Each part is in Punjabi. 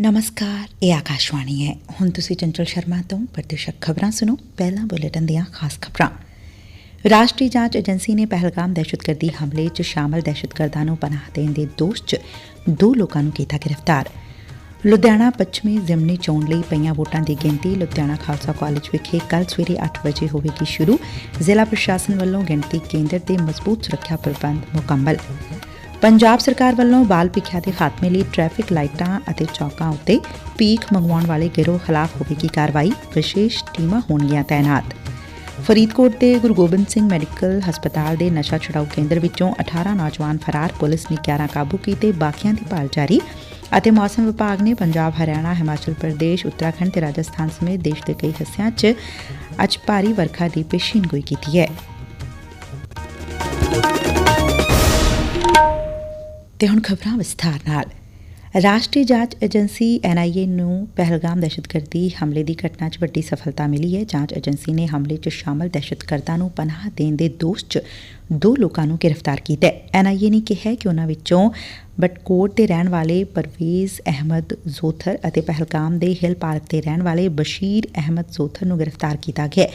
ਨਮਸਕਾਰ। ਇਹ ਆਕਾਸ਼ਵਾਣੀ ਹੈ। ਹੁਣ ਤੁਸੀਂ ਚੰਚਲ ਸ਼ਰਮਾ ਤੋਂ ਪ੍ਰਤੀਸ਼ਕ ਖਬਰਾਂ ਸੁਣੋ। ਪਹਿਲਾਂ ਬੁਲੇਟਿਨ ਦੀਆਂ ਖਾਸ ਖਬਰਾਂ। ਰਾਸ਼ਟਰੀ ਜਾਂਚ ਏਜੰਸੀ ਨੇ ਪਹਿਲਗਾਮ ਦਹਿਸ਼ਤਗਰਦੀ ਹਮਲੇ 'ਚ ਸ਼ਾਮਲ ਦਹਿਸ਼ਤਗਰਦਾਂ ਨੂੰ ਪਨਾਹ ਦੇਣ ਦੇ ਦੋਸ਼ 'ਚ ਦੋ ਲੋਕਾਂ ਨੂੰ ਕੀਤਾ ਗ੍ਰਿਫਤਾਰ। ਲੁਧਿਆਣਾ ਪੱਛਮੀ ਜ਼ਿਮਨੀ ਚੋਣ ਲਈ ਪਈਆਂ ਵੋਟਾਂ ਦੀ ਗਿਣਤੀ ਲੁਧਿਆਣਾ ਖਾਲਸਾ ਕਾਲਜ ਵਿਖੇ ਕੱਲ ਸਵੇਰੇ 8 ਵਜੇ ਹੋਵੇਗੀ ਸ਼ੁਰੂ। ਜ਼ਿਲ੍ਹਾ ਪ੍ਰਸ਼ਾਸਨ ਵੱਲੋਂ ਗਿਣਤੀ ਕੇਂਦਰ ਦੇ ਮਜ਼ਬੂਤ ਸੁਰੱਖਿਆ ਪ੍ਰਬੰਧ ਮੁਕੰਮਲ। ਪੰਜਾਬ ਸਰਕਾਰ ਵੱਲੋਂ ਬਾਲ ਭਿੱਖਿਆ ਦੇ ਖਾਤਮੇ ਲਈ ਟ੍ਰੈਫਿਕ ਲਾਈਟਾਂ ਅਤੇ ਚੌਕਾਂ ਉੱਤੇ ਭੀਖ ਮੰਗਵਾਉਣ ਵਾਲੇ ਗਿਰੋਹ ਖਿਲਾਫ ਹੋਵੇਗੀ ਕਾਰਵਾਈ, ਵਿਸ਼ੇਸ਼ ਟੀਮਾਂ ਹੋਣਗੀਆਂ ਤਾਇਨਾਤ। ਫਰੀਦਕੋਟ ਦੇ ਗੁਰੂ ਗੋਬਿੰਦ ਸਿੰਘ ਮੈਡੀਕਲ ਹਸਪਤਾਲ ਦੇ ਨਸ਼ਾ ਛੁਡਾਊ ਕੇਂਦਰ ਵਿੱਚੋਂ 18 ਨੌਜਵਾਨ ਫਰਾਰ, ਪੁਲਿਸ ਨੇ 11 ਕਾਬੂ ਕੀਤੇ, ਬਾਕੀਆਂ ਦੀ ਭਾਲ ਜਾਰੀ ਅਤੇ ਮੌਸਮ ਵਿਭਾਗ ਨੇ ਪੰਜਾਬ, ਹਰਿਆਣਾ, ਹਿਮਾਚਲ ਪ੍ਰਦੇਸ਼, ਉੱਤਰਾਖੰਡ ਤੇ ਰਾਜਸਥਾਨ ਸਮੇਤ ਦੇਸ਼ ਦੇ ਕਈ ਹਿੱਸਿਆਂ 'ਚ ਅੱਜ ਭਾਰੀ ਵਰਖਾ ਦੀ ਪੇਸ਼ੀਨਗੋਈ ਕੀਤੀ ਹੈ। ਤੇ ਹੁਣ ਖਬਰਾਂ ਵਿਸਥਾਰ ਨਾਲ। ਰਾਸ਼ਟਰੀ ਜਾਂਚ ਏਜੰਸੀ ਐਨਆਈਏ ਨੂੰ ਪਹਿਲਗਾਮ ਦਹਿਸ਼ਤਗਰਦੀ ਹਮਲੇ ਦੀ ਘਟਨਾ 'ਚ ਵੱਡੀ ਸਫਲਤਾ ਮਿਲੀ ਹੈ। ਜਾਂਚ ਏਜੰਸੀ ਨੇ ਹਮਲੇ 'ਚ ਸ਼ਾਮਲ ਦਹਿਸ਼ਤਗਰਦਾਂ ਨੂੰ ਪਨਾਹ ਦੇਣ ਦੇ ਦੋਸ਼ 'ਚ ਦੋ ਲੋਕਾਂ ਨੂੰ ਗ੍ਰਿਫਤਾਰ ਕੀਤਾ ਹੈ। ਐਨਆਈਏ ਨੇ ਕਿਹਾ ਕਿ ਉਨ੍ਹਾਂ ਵਿੱਚੋਂ ਬਟਕੋਟ ਦੇ ਰਹਿਣ ਵਾਲੇ ਪਰਵੇਜ਼ ਅਹਿਮਦ ਜ਼ੋਥਰ ਅਤੇ ਪਹਿਲਗਾਮ ਦੇ ਹਿਲ ਪਾਰਕ ਦੇ ਰਹਿਣ ਵਾਲੇ ਬਸ਼ੀਰ ਅਹਿਮਦ ਜ਼ੋਥਰ ਨੂੰ ਗ੍ਰਿਫਤਾਰ ਕੀਤਾ ਗਿਆ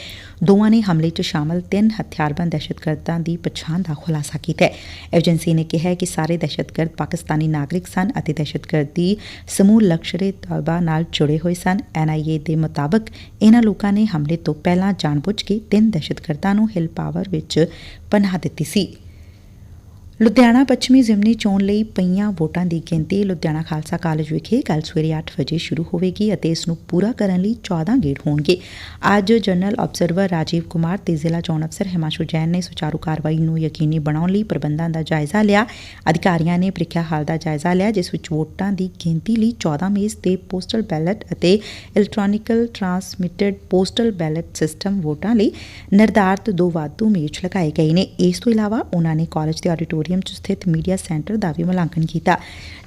ਦੋਵਾਂ ਨੇ ਹਮਲੇ 'ਚ ਸ਼ਾਮਲ ਤਿੰਨ ਹਥਿਆਰਬੰਦ ਦਹਿਸ਼ਤਗਰਦਾਂ ਦੀ ਪਛਾਣ ਦਾ ਖੁਲਾਸਾ ਕੀਤਾ ਏਜੰਸੀ ਨੇ ਕਿਹਾ ਕਿ ਸਾਰੇ ਦਹਿਸ਼ਤਗਰਦ ਪਾਕਿਸਤਾਨੀ ਨਾਗਰਿਕ ਸਨ ਅਤੇ ਦਹਿਸ਼ਤਗਰਦੀ ਸਮੂਹ ਲਕਸ਼ਰੇ ਤੈਅਬਾ ਨਾਲ ਜੁੜੇ ਹੋਏ ਸਨ। ਐਨਆਈਏ ਦੇ ਮੁਤਾਬਕ ਇਹਨਾਂ ਲੋਕਾਂ ਨੇ ਹਮਲੇ ਤੋਂ ਪਹਿਲਾਂ ਜਾਣਬੁੱਝ ਕੇ ਤਿੰਨ ਦਹਿਸ਼ਤਗਰਦਾਂ ਨੂੰ ਹਿਲ ਪਾਵਰ ਵਿੱਚ ਪਨਾਹ ਦਿੱਤੀ ਸੀ। ਲੁਧਿਆਣਾ ਪੱਛਮੀ ਜ਼ਿਮਨੀ ਚੋਣ ਲਈ ਪਈਆਂ ਵੋਟਾਂ ਦੀ ਗਿਣਤੀ ਲੁਧਿਆਣਾ ਖਾਲਸਾ ਕਾਲਜ ਵਿਖੇ ਕੱਲ ਸਵੇਰੇ 8 ਵਜੇ ਸ਼ੁਰੂ ਹੋਵੇਗੀ ਅਤੇ ਇਸ ਨੂੰ ਪੂਰਾ ਕਰਨ ਲਈ 14 ਗੇੜ ਹੋਣਗੇ। ਅੱਜ ਜਨਰਲ ਆਬਜ਼ਰਵਰ ਰਾਜੀਵ ਕੁਮਾਰ ਤੇ ਜ਼ਿਲ੍ਹਾ ਚੋਣ ਅਫਸਰ ਹਿਮਾਸ਼ੂ ਜੈਨ ਨੇ ਸੁਚਾਰੂ ਕਾਰਵਾਈ ਨੂੰ ਯਕੀਨੀ ਬਣਾਉਣ ਲਈ ਪ੍ਰਬੰਧਾਂ ਦਾ ਜਾਇਜ਼ਾ ਲਿਆ। ਅਧਿਕਾਰੀਆਂ ਨੇ ਪ੍ਰੀਖਿਆ ਹਾਲ ਦਾ ਜਾਇਜ਼ਾ ਲਿਆ, ਜਿਸ ਵਿੱਚ ਵੋਟਾਂ ਦੀ ਗਿਣਤੀ ਲਈ 14 ਮੇਜ਼ ਤੇ ਪੋਸਟਲ ਬੈਲਟ ਅਤੇ electronically transmitted postal ballot system ਵੋਟਾਂ ਲਈ ਨਿਰਧਾਰਤ ਦੋ ਵਾਧੂ ਮੇਜ਼ ਲਗਾਏ ਗਏ ਨੇ। ਇਸ ਤੋਂ ਇਲਾਵਾ ਉਹਨਾਂ ਨੇ ਕਾਲਜ ਦੇ ਆਡੀਟੋਰੀਅਮ ਆਡੀਟੋਰੀਅਮ 'ਚ ਸਥਿਤ ਮੀਡੀਆ ਸੈਂਟਰ ਦਾ ਵੀ ਮੁਲਾਂਕਣ ਕੀਤਾ।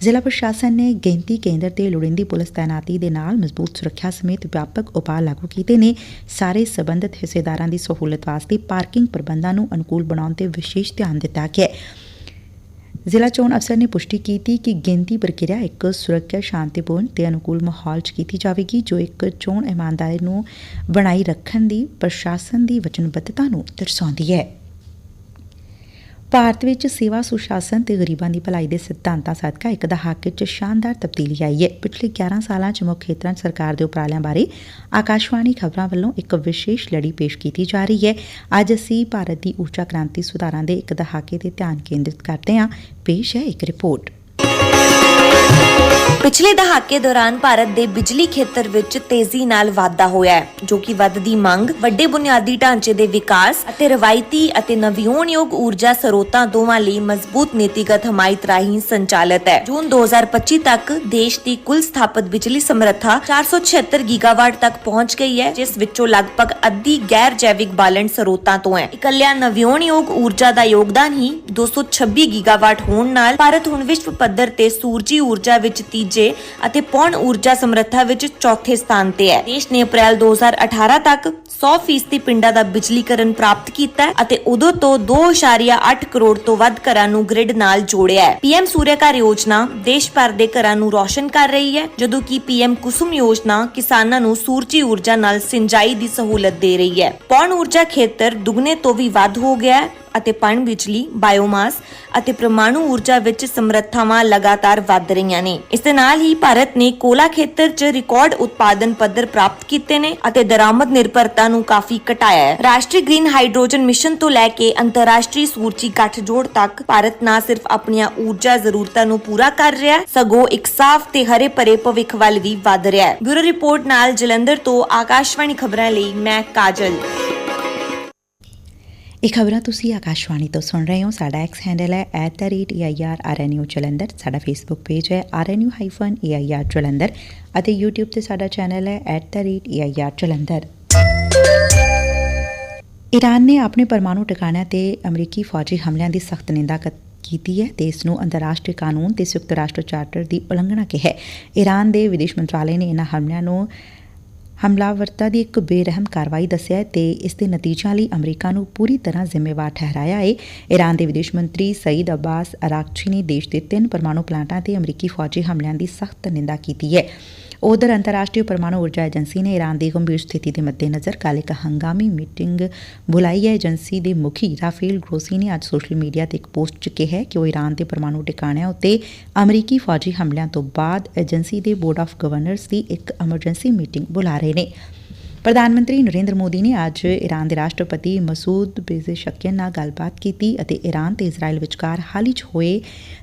ਜ਼ਿਲ੍ਹਾ ਪ੍ਰਸ਼ਾਸਨ ਨੇ ਗਿਣਤੀ ਕੇਂਦਰ ਤੇ ਲੋੜੀਂਦੀ ਪੁਲਿਸ ਤਾਇਨਾਤੀ ਦੇ ਨਾਲ ਮਜ਼ਬੂਤ ਸੁਰੱਖਿਆ ਸਮੇਤ ਵਿਆਪਕ ਉਪਾਅ ਲਾਗੂ ਕੀਤੇ ਨੇ। ਸਾਰੇ ਸਬੰਧਤ ਹਿੱਸੇਦਾਰਾਂ ਦੀ ਸਹੂਲਤ ਵਾਸਤੇ ਪਾਰਕਿੰਗ ਪ੍ਰਬੰਧਾਂ ਨੂੰ ਅਨੁਕੂਲ ਬਣਾਉਣ ਤੇ ਵਿਸ਼ੇਸ਼ ਧਿਆਨ ਦਿੱਤਾ ਗਿਆ ਹੈ। ਜ਼ਿਲ੍ਹਾ ਚੋਣ ਅਫਸਰ ਨੇ ਪੁਸ਼ਟੀ ਕੀਤੀ ਕਿ ਗਿਣਤੀ ਪ੍ਰਕਿਰਿਆ ਇੱਕ ਸੁਰੱਖਿਆ, ਸ਼ਾਂਤੀਪੂਰਨ ਤੇ ਅਨੁਕੂਲ ਮਾਹੌਲ 'ਚ ਕੀਤੀ ਜਾਵੇਗੀ, ਜੋ ਇੱਕ ਚੋਣ ਇਮਾਨਦਾਰੀ ਨੂੰ ਬਣਾਈ ਰੱਖਣ ਦੀ, ਪ੍ਰਸ਼ਾਸਨ ਦੀ ਵਚਨਬੱਧਤਾ ਨੂੰ ਦਰਸਾਉਂਦੀ ਹੈ। ਭਾਰਤ ਵਿੱਚ ਸੇਵਾ ਸੁਸ਼ਾਸਨ ਤੇ ਗਰੀਬਾਂ ਦੀ ਭਲਾਈ ਦੇ ਸਿਧਾਂਤਾਂ ਸਦਕਾ ਇੱਕ ਦਹਾਕੇ 'ਚ ਸ਼ਾਨਦਾਰ ਤਬਦੀਲੀ ਆਈ ਹੈ। ਪਿਛਲੇ 11 ਸਾਲਾਂ 'ਚ ਮੁੱਖ ਖੇਤਰਾਂ 'ਚ ਸਰਕਾਰ ਦੇ ਉਪਰਾਲਿਆਂ ਬਾਰੇ ਆਕਾਸ਼ਵਾਣੀ ਖਬਰਾਂ ਵੱਲੋਂ ਇੱਕ ਵਿਸ਼ੇਸ਼ ਲੜੀ ਪੇਸ਼ ਕੀਤੀ ਜਾ ਰਹੀ ਹੈ। ਅੱਜ ਅਸੀਂ ਭਾਰਤ ਦੀ ਊਰਜਾ ਕ੍ਰਾਂਤੀ ਸੁਧਾਰਾਂ ਦੇ ਇੱਕ ਦਹਾਕੇ ਤੇ ਧਿਆਨ ਕੇਂਦਰਿਤ ਕਰਦੇ ਹਾਂ। ਪੇਸ਼ ਹੈ ਇੱਕ ਰਿਪੋਰਟ। ਪਿਛਲੇ ਦਹਾਕੇ ਦੌਰਾਨ ਭਾਰਤ ਦੇ ਬਿਜਲੀ ਖੇਤਰ ਵਿੱਚ ਤੇਜ਼ੀ ਨਾਲ ਵਾਧਾ ਹੋਇਆ ਹੈ, ਜੋ ਕਿ ਵੱਧਦੀ ਮੰਗ, ਵੱਡੇ ਬੁਨਿਆਦੀ ਢਾਂਚੇ ਦੇ ਵਿਕਾਸ ਅਤੇ ਰਵਾਇਤੀ ਅਤੇ ਨਵਿਆਉਣਯੋਗ ਊਰਜਾ ਸਰੋਤਾਂ ਦੋਵਾਂ ਲਈ ਮਜ਼ਬੂਤ ਨੀਤੀਗਤ ਹਮਾਇਤ ਰਾਹੀਂ ਸੰਚਾਲਿਤ ਹੈ। ਜੂਨ 2025 ਤੱਕ ਦੇਸ਼ ਦੀ ਕੁੱਲ ਸਥਾਪਿਤ ਬਿਜਲੀ ਸਮਰੱਥਾ 476 ਗੀਗਾਵਾਟ ਤੱਕ ਪਹੁੰਚ ਗਈ ਹੈ, ਜਿਸ ਵਿੱਚੋਂ ਲਗਭਗ ਅੱਧੀ ਗੈਰ ਜੈਵਿਕ ਬਾਲਣ ਸਰੋਤਾਂ ਤੋਂ ਹੈ। ਇਕੱਲਿਆਂ ਨਵਿਆਉਣਯੋਗ ਊਰਜਾ ਦਾ ਯੋਗਦਾਨ ਹੀ 226 ਗੀਗਾਵਾਟ ਹੋਣ ਨਾਲ ਭਾਰਤ ਹੁਣ ਵਿਸ਼ਵ ਪੱਧਰ ਤੇ ਸੂਰਜੀ ਊਰਜਾ ਵਿੱਚ ਤੀਜੇ ਅਤੇ ਪੌਣ ਊਰਜਾ ਸਮਰੱਥਾ ਵਿੱਚ ਚੌਥੇ ਸਥਾਨ ਤੇ ਹੈ। ਦੇਸ਼ ਨੇ ਅਪ੍ਰੈਲ 2018 ਤੱਕ 100% ਪਿੰਡਾਂ ਦਾ ਬਿਜਲੀਕਰਨ ਪ੍ਰਾਪਤ ਕੀਤਾ ਹੈ ਅਤੇ ਉਦੋਂ ਤੋਂ 2.8 ਕਰੋੜ ਤੋਂ ਵੱਧ ਘਰਾਂ ਨੂੰ ਗ੍ਰਿਡ ਨਾਲ ਜੋੜਿਆ ਹੈ। ਪੀਐਮ ਸੂਰਿਆ ਘਰ ਯੋਜਨਾ ਦੇਸ਼ ਭਰ ਦੇ ਘਰਾਂ ਨੂੰ ਰੋਸ਼ਨ ਕਰ ਰਹੀ ਹੈ, ਜਦੋਂ ਕਿ ਪੀਐਮ ਕੁਸੁਮ ਯੋਜਨਾ ਕਿਸਾਨਾਂ ਨੂੰ ਸੂਰਜੀ ਊਰਜਾ ਨਾਲ ਸਿੰਜਾਈ ਦੀ ਸਹੂਲਤ ਦੇ ਰਹੀ ਹੈ। ਪੌਣ ਊਰਜਾ ਖੇਤਰ ਦੁੱਗਣੇ ਤੋਂ ਵੀ ਵੱਧ ਹੋ ਗਿਆ ਹੈ ਅਤੇ ਪਣ ਬਿਜਲੀ ਬਾਇਓਮਾਸ ਅਤੇ ਪ੍ਰਮਾਣੂ ਊਰਜਾ ਵਿੱਚ ਸਮਰੱਥਾਵਾਂ ਲਗਾਤਾਰ ਵਧ ਰਹੀਆਂ ਨੇ। ਇਸ ਦੇ ਨਾਲ ਹੀ ਭਾਰਤ ਨੇ ਕੋਲਾ ਖੇਤਰ 'ਚ ਰਿਕਾਰਡ ਉਤਪਾਦਨ ਪੱਧਰ ਪ੍ਰਾਪਤ ਕੀਤੇ ਨੇ ਅਤੇ ਦਰਾਮਦ ਨਿਰਭਰਤਾ ਨੂੰ ਕਾਫੀ ਘਟਾਇਆ ਹੈ। ਰਾਸ਼ਟਰੀ ਗ੍ਰੀਨ ਹਾਈਡਰੋਜਨ ਮਿਸ਼ਨ ਤੋਂ ਲੈ ਕੇ ਅੰਤਰਰਾਸ਼ਟਰੀ ਸੂਰਜੀ ਗੱਠਜੋੜ ਤੱਕ ਭਾਰਤ ਨਾ ਸਿਰਫ ਆਪਣੀਆਂ ਊਰਜਾ ਜ਼ਰੂਰਤਾਂ ਨੂੰ ਪੂਰਾ ਕਰ ਰਿਹਾ ਹੈ, ਸਗੋਂ ਇੱਕ ਸਾਫ਼ ਤੇ ਹਰੇ ਭਰੇ ਭਵਿੱਖ ਵੱਲ ਵੀ ਵਧ ਰਿਹਾ ਹੈ। ਬਿਊਰੋ ਰਿਪੋਰਟ ਨਾਲ ਜਲੰਧਰ ਤੋਂ ਆਕਾਸ਼ਵਾਣੀ ਖਬਰਾਂ ਲਈ ਮੈਂ ਕਾਜਲ। ਇਹ ਖਬਰਾਂ ਤੁਸੀਂ ਆਕਾਸ਼ਵਾਣੀ ਤੋਂ ਸੁਣ ਰਹੇ ਹੋ। ਸਾਡਾ ਐਕਸ ਹੈਂਡਲ ਹੈ @eirrnu ਜਲੰਧਰ। ਸਾਡਾ ਫੇਸਬੁੱਕ ਪੇਜ ਹੈ rnu-eir ਜਲੰਧਰ ਅਤੇ YouTube ਤੇ ਸਾਡਾ ਚੈਨਲ ਹੈ @eir ਜਲੰਧਰ। ਈਰਾਨ ਨੇ ਆਪਣੇ ਪਰਮਾਣੂ ਟਿਕਾਣਿਆਂ ਤੇ ਅਮਰੀਕੀ ਫੌਜੀ ਹਮਲਿਆਂ ਦੀ ਸਖਤ ਨਿੰਦਾ ਕੀਤੀ ਹੈ ਤੇ ਇਸ ਨੂੰ ਅੰਤਰਰਾਸ਼ਟਰੀ ਕਾਨੂੰਨ ਤੇ ਸੰਯੁਕਤ ਰਾਸ਼ਟਰ ਚਾਰਟਰ ਦੀ ਉਲੰਘਣਾ ਕਿਹਾ ਹੈ। ਈਰਾਨ ਦੇ ਵਿਦੇਸ਼ ਮੰਤਰਾਲੇ ਨੇ ਇਨ੍ਹਾਂ ਹਮਲਿਆਂ ਨੂੰ ਹਮਲਾਵਰਤਾ ਦੀ ਇੱਕ ਬੇਰਹਿਮ ਕਾਰਵਾਈ ਦੱਸਿਆ ਹੈ ਤੇ ਇਸ ਦੇ ਨਤੀਜਿਆਂ ਲਈ ਅਮਰੀਕਾ ਨੂੰ ਪੂਰੀ ਤਰ੍ਹਾਂ ਜ਼ਿੰਮੇਵਾਰ ਠਹਿਰਾਇਆ ਏ ਈਰਾਨ ਦੇ ਵਿਦੇਸ਼ ਮੰਤਰੀ ਸਈਦ ਅਬਾਸ ਅਰਾਕਚੀ ਨੇ ਦੇਸ਼ ਦੇ ਤਿੰਨ ਪਰਮਾਣੂ ਪਲਾਂਟਾਂ ਤੇ ਅਮਰੀਕੀ ਫੌਜੀ ਹਮਲਿਆਂ ਦੀ ਸਖਤ ਨਿੰਦਾ ਕੀਤੀ ਹੈ। ਉਧਰ ਅੰਤਰਰਾਸ਼ਟਰੀ ਪਰਮਾਣੂ ਊਰਜਾ ਏਜੰਸੀ ਨੇ ਈਰਾਨ ਦੀ ਗੰਭੀਰ ਸਥਿਤੀ ਦੇ ਮੱਦੇਨਜ਼ਰ ਕੱਲ੍ਹ ਇੱਕ ਹੰਗਾਮੀ ਮੀਟਿੰਗ ਬੁਲਾਈ ਹੈ। ਏਜੰਸੀ ਦੇ ਮੁਖੀ ਰਾਫੇਲ ਗਰੋਸੀ ਨੇ ਅੱਜ ਸੋਸ਼ਲ ਮੀਡੀਆ ਤੇ ਇੱਕ ਪੋਸਟ 'ਚ ਕਿਹਾ ਕਿ ਉਹ ਈਰਾਨ ਦੇ ਪਰਮਾਣੂ ਟਿਕਾਣਿਆਂ ਉੱਤੇ ਅਮਰੀਕੀ ਫੌਜੀ ਹਮਲਿਆਂ ਤੋਂ ਬਾਅਦ ਏਜੰਸੀ ਦੇ ਬੋਰਡ ਆਫ ਗਵਰਨਰਸ ਦੀ ਇੱਕ ਐਮਰਜੈਂਸੀ ਮੀਟਿੰਗ ਬੁਲਾ ਰਹੇ ਨੇ। ਪ੍ਰਧਾਨ ਮੰਤਰੀ ਨਰਿੰਦਰ ਮੋਦੀ ਨੇ ਅੱਜ ਈਰਾਨ ਦੇ ਰਾਸ਼ਟਰਪਤੀ ਮਸੂਦ ਪੇਜ਼ੇਸ਼ਕੀਅਨ ਨਾਲ ਗੱਲਬਾਤ ਕੀਤੀ ਅਤੇ ਈਰਾਨ ਤੇ ਇਜ਼ਰਾਈਲ ਵਿਚਕਾਰ ਹਾਲ ਹੀ 'ਚ ਹੋਏ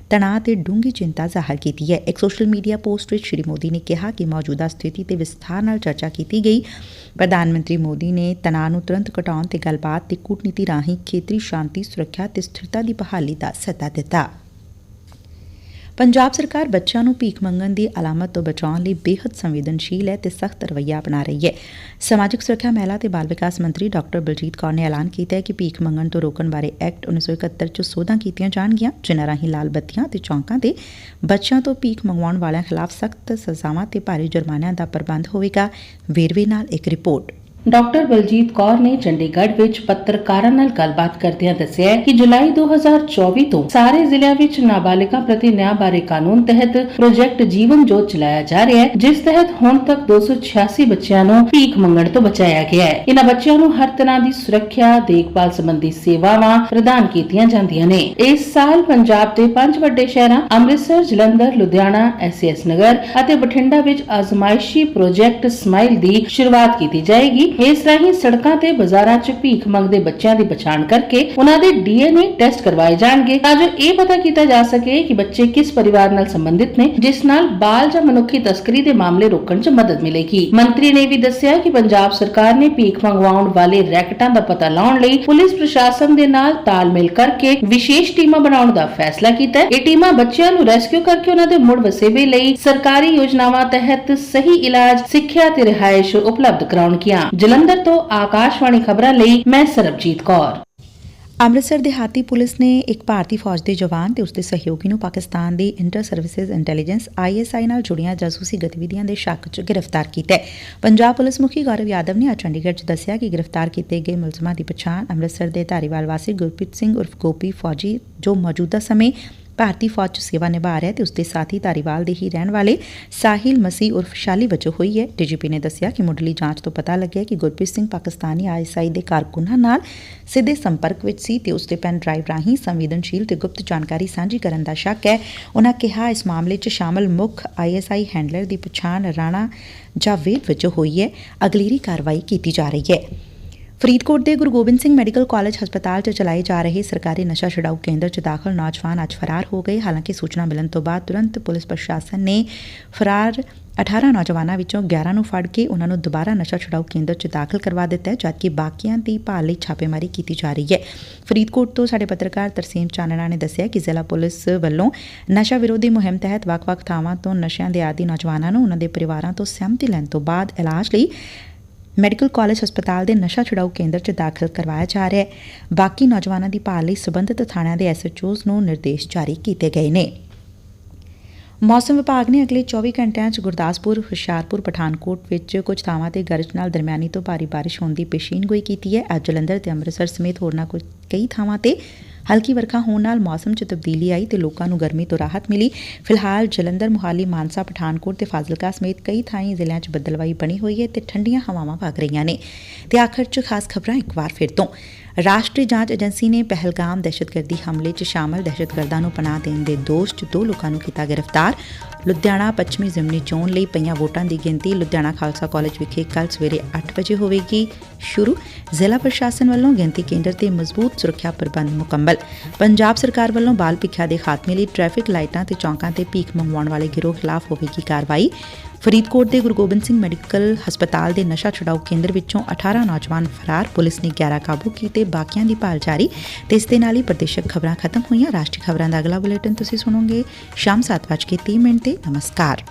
ਤਣਾਅ ਤੇ ਡੂੰਘੀ ਚਿੰਤਾ ਜ਼ਾਹਰ ਕੀਤੀ ਹੈ। ਇੱਕ ਸੋਸ਼ਲ ਮੀਡੀਆ ਪੋਸਟ ਵਿੱਚ ਸ਼੍ਰੀ ਮੋਦੀ ਨੇ ਕਿਹਾ ਕਿ ਮੌਜੂਦਾ ਸਥਿਤੀ ਤੇ ਵਿਸਥਾਰ ਨਾਲ ਚਰਚਾ ਕੀਤੀ ਗਈ। ਪ੍ਰਧਾਨ ਮੰਤਰੀ ਮੋਦੀ ਨੇ ਤਣਾਅ ਨੂੰ ਤੁਰੰਤ ਘਟਾਉਣ ਤੇ ਗੱਲਬਾਤ ਤੇ ਕੂਟਨੀਤੀ ਰਾਹੀਂ ਖੇਤਰੀ ਸ਼ਾਂਤੀ, ਸੁਰੱਖਿਆ ਤੇ ਸਥਿਰਤਾ ਦੀ ਬਹਾਲੀ ਦਾ ਸੱਦਾ ਦਿੱਤਾ। ਪੰਜਾਬ ਸਰਕਾਰ ਬੱਚਿਆਂ ਨੂੰ ਭੀਖ ਮੰਗਣ ਦੀ ਅਲਾਮਤ ਤੋਂ ਬਚਾਉਣ ਲਈ ਬੇਹੱਦ ਸੰਵੇਦਨਸ਼ੀਲ ਹੈ ਤੇ ਸਖਤ ਰਵੱਈਆ ਅਪਣਾ ਰਹੀ ਹੈ। ਸਮਾਜਿਕ ਸੁਰੱਖਿਆ ਮਹਿਲਾ ਤੇ ਬਾਲ ਵਿਕਾਸ ਮੰਤਰੀ ਡਾਕਟਰ ਬਲਜੀਤ ਕੌਰ ਨੇ ਐਲਾਨ ਕੀਤਾ ਹੈ ਕਿ ਭੀਖ ਮੰਗਣ ਤੋਂ ਰੋਕਣ ਬਾਰੇ ਐਕਟ 1971 ਚ ਸੋਧਾਂ ਕੀਤੀਆਂ ਜਾਣਗੀਆਂ, ਜਿਨ੍ਹਾਂ ਰਾਹੀਂ ਲਾਲ ਬੱਤੀਆਂ ਤੇ ਚੌਂਕਾਂ ਤੇ ਬੱਚਿਆਂ ਤੋਂ ਭੀਖ ਮੰਗਵਾਉਣ ਵਾਲਿਆਂ ਖਿਲਾਫ ਸਖਤ ਸਜ਼ਾਵਾਂ ਤੇ ਭਾਰੀ ਜੁਰਮਾਨਿਆਂ ਦਾ ਪ੍ਰਬੰਧ ਹੋਵੇਗਾ। ਵੇਰਵੇ ਨਾਲ ਇੱਕ ਰਿਪੋਰਟ। ਡਾਕਟਰ ਬਲਜੀਤ ਕੌਰ ਨੇ ਚੰਡੀਗੜ੍ਹ ਵਿੱਚ ਪੱਤਰਕਾਰਾਂ ਨਾਲ ਗੱਲਬਾਤ ਕਰਦਿਆਂ ਦੱਸਿਆ ਕਿ ਜੁਲਾਈ 2024 ਤੋਂ ਸਾਰੇ ਜ਼ਿਲ੍ਹਿਆਂ ਵਿੱਚ ਨਾਬਾਲਿਗਾਂ ਪ੍ਰਤੀ ਨਿਆਂ ਬਾਰੇ ਕਾਨੂੰਨ ਤਹਿਤ ਪ੍ਰੋਜੈਕਟ ਜੀਵਨ ਜੋਤ ਚਲਾਇਆ ਜਾ ਰਿਹਾ ਹੈ, ਜਿਸ ਤਹਿਤ ਹੁਣ ਤੱਕ 286 ਬੱਚਿਆਂ ਨੂੰ ਭੀਖ ਮੰਗਣ ਤੋਂ ਬਚਾਇਆ ਗਿਆ ਹੈ। ਇਹਨਾਂ ਬੱਚਿਆਂ ਨੂੰ ਹਰ ਤਰ੍ਹਾਂ ਦੀ ਸੁਰੱਖਿਆ, ਦੇਖਭਾਲ ਸੰਬੰਧੀ ਸੇਵਾਵਾਂ ਪ੍ਰਦਾਨ ਕੀਤੀਆਂ ਜਾਂਦੀਆਂ ਨੇ। ਇਸ ਸਾਲ ਪੰਜਾਬ ਦੇ ਪੰਜ ਵੱਡੇ ਸ਼ਹਿਰਾਂ ਅੰਮ੍ਰਿਤਸਰ, ਜਲੰਧਰ, ਲੁਧਿਆਣਾ ਐਸਐਸ ਨਗਰ ਅਤੇ ਬਠਿੰਡਾ ਵਿੱਚ ਆਜ਼ਮਾਇਸ਼ੀ ਪ੍ਰੋਜੈਕਟ ਸਮਾਈਲ ਦੀ ਸ਼ੁਰੂਆਤ ਕੀਤੀ ਜਾਏਗੀ। ਇਸ ਰਾਹੀਂ ਸੜਕਾਂ ਤੇ ਬਾਜ਼ਾਰਾਂ 'ਚ ਭੀਖ ਮੰਗਦੇ ਬੱਚਿਆਂ ਦੀ ਪਛਾਣ ਕਰਕੇ ਉਹਨਾਂ ਦੇ ਡੀਐਨਏ ਟੈਸਟ ਕਰਵਾਏ ਜਾਣਗੇ। ਤਾਂ ਜੋ ਇਹ ਪਤਾ ਕੀਤਾ ਜਾ ਸਕੇ ਕਿ ਬੱਚੇ ਕਿਸ ਪਰਿਵਾਰ ਨਾਲ ਸੰਬੰਧਿਤ ਨੇ, ਜਿਸ ਨਾਲ ਬਾਲ ਜਾਂ ਮਨੁੱਖੀ ਤਸਕਰੀ ਦੇ ਮਾਮਲੇ ਰੋਕਣ 'ਚ ਮਦਦ ਮਿਲੇਗੀ। ਮੰਤਰੀ ਨੇ ਵੀ ਦੱਸਿਆ ਕਿ ਪੰਜਾਬ ਸਰਕਾਰ ਨੇ ਭੀਖ ਮੰਗਵਾਉਣ ਵਾਲੇ ਰੈਕਟਾਂ ਦਾ ਪਤਾ ਲਾਉਣ ਲਈ ਪੁਲਿਸ ਪ੍ਰਸ਼ਾਸਨ ਦੇ ਨਾਲ ਤਾਲਮੇਲ ਕਰਕੇ ਵਿਸ਼ੇਸ਼ ਟੀਮਾਂ ਬਣਾਉਣ ਦਾ ਫੈਸਲਾ ਕੀਤਾ ਹੈ। ਇਹ ਟੀਮਾਂ ਬੱਚਿਆਂ ਨੂੰ ਰੈਸਕਿਊ ਕਰਕੇ ਉਹਨਾਂ ਦੇ ਮੁੜ ਵਸੇਬੇ ਲਈ ਸਰਕਾਰੀ ਯੋਜਨਾਵਾਂ ਤਹਿਤ ਸਹੀ ਇਲਾਜ, ਸਿੱਖਿਆ ਤੇ ਰਿਹਾਇਸ਼ ਉਪਲਬਧ ਕਰਾਉਣਗੀਆਂ। ਜਲੰਧਰ ਤੋਂ ਆਕਾਸ਼ਵਾਣੀ ਖਬਰਾਂ ਲਈ ਮੈਂ ਸਰਬਜੀਤ ਕੌਰ। ਅੰਮ੍ਰਿਤਸਰ ਦਿਹਾਤੀ ਪੁਲਿਸ ਨੇ ਇੱਕ ਭਾਰਤੀ ਫੌਜ ਦੇ ਜਵਾਨ ਤੇ ਉਸਦੇ ਸਹਿਯੋਗੀ ਨੂੰ ਪਾਕਿਸਤਾਨ ਦੀ ਇੰਟਰ ਸਰਵਿਸਿਜ਼ ਇੰਟੈਲੀਜੈਂਸ ਆਈਐਸਆਈ ਨਾਲ ਜੁੜੀਆਂ ਜਾਸੂਸੀ ਗਤੀਵਿਧੀਆਂ ਦੇ ਸ਼ੱਕ 'ਚ ਗ੍ਰਿਫਤਾਰ ਕੀਤਾ ਹੈ। ਪੰਜਾਬ ਪੁਲਿਸ ਮੁਖੀ ਗੌਰਵ ਯਾਦਵ ਨੇ ਅੱਜ ਚੰਡੀਗੜ੍ਹ 'ਚ ਦੱਸਿਆ ਕਿ ਗ੍ਰਿਫਤਾਰ ਕੀਤੇ ਗਏ ਮੁਲਜ਼ਮਾਂ ਦੀ ਪਛਾਣ ਅੰਮ੍ਰਿਤਸਰ ਦੇ ਧਾਰੀਵਾਲ ਵਾਸੀ ਗੁਰਪ੍ਰੀਤ ਸਿੰਘ ਉਰਫ ਗੋਪੀ ਫੌਜੀ ਜੋ ਮੌਜੂਦਾ ਸਮੇਂ ਭਾਰਤੀ ਫੌਜ 'ਚ ਸੇਵਾ ਨਿਭਾ ਰਿਹਾ ਤੇ ਉਸਦੇ ਸਾਥੀ ਧਾਰੀਵਾਲ ਦੇ ਹੀ ਰਹਿਣ ਵਾਲੇ ਸਾਹਿਲ ਮਸੀਹ ਉਰਫ ਸ਼ਾਲੀ ਵਜੋਂ ਹੋਈ ਹੈ। ਡੀਜੀਪੀ ਨੇ ਦੱਸਿਆ ਕਿ ਮੁੱਢਲੀ ਜਾਂਚ ਤੋਂ ਪਤਾ ਲੱਗਿਆ ਕਿ ਗੁਰਪ੍ਰੀਤ ਸਿੰਘ ਪਾਕਿਸਤਾਨੀ ਆਈਐਸਆਈ ਦੇ ਕਾਰਕੁਨਾਂ ਨਾਲ ਸਿੱਧੇ ਸੰਪਰਕ ਵਿੱਚ ਸੀ ਤੇ ਉਸਦੇ ਪੈਨ ਡਰਾਈਵ ਰਾਹੀਂ ਸੰਵੇਦਨਸ਼ੀਲ ਤੇ ਗੁਪਤ ਜਾਣਕਾਰੀ ਸਾਂਝੀ ਕਰਨ ਦਾ ਸ਼ੱਕ ਹੈ। ਉਹਨਾਂ ਕਿਹਾ, ਇਸ ਮਾਮਲੇ 'ਚ ਸ਼ਾਮਲ ਮੁੱਖ ਆਈਐਸਆਈ ਹੈਂਡਲਰ ਦੀ ਪਛਾਣ ਰਾਣਾ ਜਾਵੇਦ ਵਜੋਂ ਹੋਈ ਹੈ। ਅਗਲੇਰੀ ਕਾਰਵਾਈ ਕੀਤੀ ਜਾ ਰਹੀ ਹੈ। ਫਰੀਦਕੋਟ ਦੇ ਗੁਰੂ ਗੋਬਿੰਦ ਸਿੰਘ ਮੈਡੀਕਲ ਕਾਲਜ ਹਸਪਤਾਲ 'ਚ ਚਲਾਏ ਜਾ ਰਹੇ ਸਰਕਾਰੀ ਨਸ਼ਾ ਛੁਡਾਊ ਕੇਂਦਰ 'ਚ ਦਾਖਲ ਨੌਜਵਾਨ ਅੱਜ ਫਰਾਰ ਹੋ ਗਏ। ਹਾਲਾਂਕਿ ਸੂਚਨਾ ਮਿਲਣ ਤੋਂ ਬਾਅਦ ਤੁਰੰਤ ਪੁਲਿਸ ਪ੍ਰਸ਼ਾਸਨ ਨੇ ਫਰਾਰ 18 ਨੌਜਵਾਨਾਂ ਵਿੱਚੋਂ 11 ਨੂੰ ਫੜ ਕੇ ਉਹਨਾਂ ਨੂੰ ਦੁਬਾਰਾ ਨਸ਼ਾ ਛੁਡਾਊ ਕੇਂਦਰ 'ਚ ਦਾਖਲ ਕਰਵਾ ਦਿੱਤਾ ਹੈ, ਜਦਕਿ ਬਾਕੀਆਂ ਦੀ ਭਾਲ ਲਈ ਛਾਪੇਮਾਰੀ ਕੀਤੀ ਜਾ ਰਹੀ ਹੈ। ਫਰੀਦਕੋਟ ਤੋਂ ਸਾਡੇ ਪੱਤਰਕਾਰ ਤਰਸੇਮ ਚਾਨਣਾ ਨੇ ਦੱਸਿਆ ਕਿ ਜ਼ਿਲ੍ਹਾ ਪੁਲਿਸ ਵੱਲੋਂ ਨਸ਼ਾ ਵਿਰੋਧੀ ਮੁਹਿੰਮ ਤਹਿਤ ਵੱਖ-ਵੱਖ ਥਾਵਾਂ ਤੋਂ ਨਸ਼ਿਆਂ ਦੇ ਆਦੀ ਨੌਜਵਾਨਾਂ ਨੂੰ ਉਹਨਾਂ ਦੇ ਪਰਿਵਾਰਾਂ ਤੋਂ ਸਹਿਮਤੀ ਲੈਣ ਤੋਂ ਬਾਅਦ ਇਲਾਜ ਲਈ ਮੈਡੀਕਲ ਕਾਲਜ ਹਸਪਤਾਲ ਦੇ ਨਸ਼ਾ ਛੁਡਾਊ ਕੇਂਦਰ 'ਚ ਦਾਖਲ ਕਰਵਾਇਆ ਜਾ ਰਿਹਾ ਹੈ। ਬਾਕੀ ਨੌਜਵਾਨਾਂ ਦੀ ਭਾਲ ਲਈ ਸਬੰਧਤ ਥਾਣਿਆਂ ਦੇ ਐਸਐਚਓਜ਼ ਨੂੰ ਨਿਰਦੇਸ਼ ਜਾਰੀ ਕੀਤੇ ਗਏ ਨੇ। ਮੌਸਮ ਵਿਭਾਗ ਨੇ ਅਗਲੇ 24 ਘੰਟਿਆਂ 'ਚ ਗੁਰਦਾਸਪੁਰ, ਹੁਸ਼ਿਆਰਪੁਰ, ਪਠਾਨਕੋਟ ਵਿੱਚ ਕੁਝ ਥਾਵਾਂ ਤੇ ਗਰਜ ਨਾਲ ਦਰਮਿਆਨੀ ਤੋਂ ਭਾਰੀ ਬਾਰਿਸ਼ ਹੋਣ ਦੀ ਪੇਸ਼ੀਨਗੋਈ ਕੀਤੀ ਹੈ। ਅੱਜ ਜਲੰਧਰ ਤੇ ਅੰਮ੍ਰਿਤਸਰ ਸਮੇਤ ਹੋਰਨਾਂ ਕਈ ਥਾਵਾਂ ਤੇ ਹਲਕੀ ਵਰਖਾ ਹੋਣ ਨਾਲ ਮੌਸਮ 'ਚ ਤਬਦੀਲੀ ਆਈ ਤੇ ਲੋਕਾਂ ਨੂੰ ਗਰਮੀ ਤੋਂ ਰਾਹਤ ਮਿਲੀ। ਫਿਲਹਾਲ ਜਲੰਧਰ, ਮੁਹਾਲੀ, ਮਾਨਸਾ, ਪਠਾਨਕੋਟ ਤੇ ਫਾਜ਼ਿਲਕਾ ਸਮੇਤ ਕਈ ਥਾਈਂ ਜ਼ਿਲ੍ਹਿਆਂ 'ਚ ਬੱਦਲਵਾਈ ਬਣੀ ਹੋਈ ਹੈ ਤੇ ਠੰਡੀਆਂ ਹਵਾਵਾਂ ਵਗ ਰਹੀਆਂ ਨੇ। ਤੇ ਆਖਰ 'ਚ ਖਾਸ ਖਬਰਾਂ ਇੱਕ ਵਾਰ ਫਿਰ ਤੋਂ। ਰਾਸ਼ਟਰੀ ਜਾਂਚ ਏਜੰਸੀ ਨੇ ਪਹਿਲਗਾਮ ਦਹਿਸ਼ਤਗਰਦੀ ਹਮਲੇ 'ਚ ਸ਼ਾਮਲ ਦਹਿਸ਼ਤਗਰਦਾਂ ਨੂੰ ਪਨਾਹ ਦੇਣ ਦੇ ਦੋਸ਼ 'ਚ ਦੋ ਲੋਕਾਂ ਨੂੰ ਕੀਤਾ ਗ੍ਰਿਫਤਾਰ। ਲੁਧਿਆਣਾ ਪੱਛਮੀ ਜ਼ਿਮਨੀ ਚੋਣ ਲਈ ਪਈਆਂ ਵੋਟਾਂ ਦੀ ਗਿਣਤੀ ਲੁਧਿਆਣਾ ਖਾਲਸਾ ਕਾਲਜ ਵਿਖੇ ਕੱਲ ਸਵੇਰੇ 8 ਵਜੇ ਹੋਵੇਗੀ। ਸ਼ੁਰੂ। ਜ਼ਿਲ੍ਹਾ ਪ੍ਰਸ਼ਾਸਨ ਵੱਲੋਂ ਗਿਣਤੀ ਕੇਂਦਰ ਤੇ ਮਜ਼ਬੂਤ ਸੁਰੱਖਿਆ ਪ੍ਰਬੰਧ ਮੁਕੰਮਲ। ਪੰਜਾਬ ਸਰਕਾਰ ਵੱਲੋਂ ਬਾਲ ਭਿੱਖਿਆ ਦੇ ਖਾਤਮੇ ਲਈ ਟ੍ਰੈਫਿਕ ਲਾਈਟਾਂ ਤੇ ਚੌਂਕਾਂ ਤੇ ਭੀਖ ਮੰਗਵਾਉਣ ਵਾਲੇ ਗਿਰੋਹ ਖਿਲਾਫ ਹੋਵੇਗੀ ਕਾਰਵਾਈ। ਫਰੀਦਕੋਟ ਦੇ ਗੁਰੂ ਗੋਬਿੰਦ ਸਿੰਘ ਮੈਡੀਕਲ ਹਸਪਤਾਲ ਦੇ ਨਸ਼ਾ ਛੁਡਾਊ ਕੇਂਦਰ ਵਿੱਚੋਂ 18 ਨੌਜਵਾਨ ਫਰਾਰ, ਪੁਲਿਸ ਨੇ 11 ਕਾਬੂ ਕੀਤੇ, ਬਾਕੀਆਂ ਦੀ ਭਾਲ ਜਾਰੀ ਤੇ ਇਸ ਦੇ ਨਾਲ ਹੀ ਪ੍ਰਦੇਸ਼ਕ ਖਬਰਾਂ ਖਤਮ ਹੋਈਆਂ। ਰਾਸ਼ਟਰੀ ਖਬਰਾਂ ਦਾ ਅਗਲਾ ਬੁਲੇਟਿਨ ਤੁਸੀਂ ਸੁਣੋਗੇ ਸ਼ਾਮ 7:30 ਮਿੰਟ ਤੇ। ਨਮਸਕਾਰ।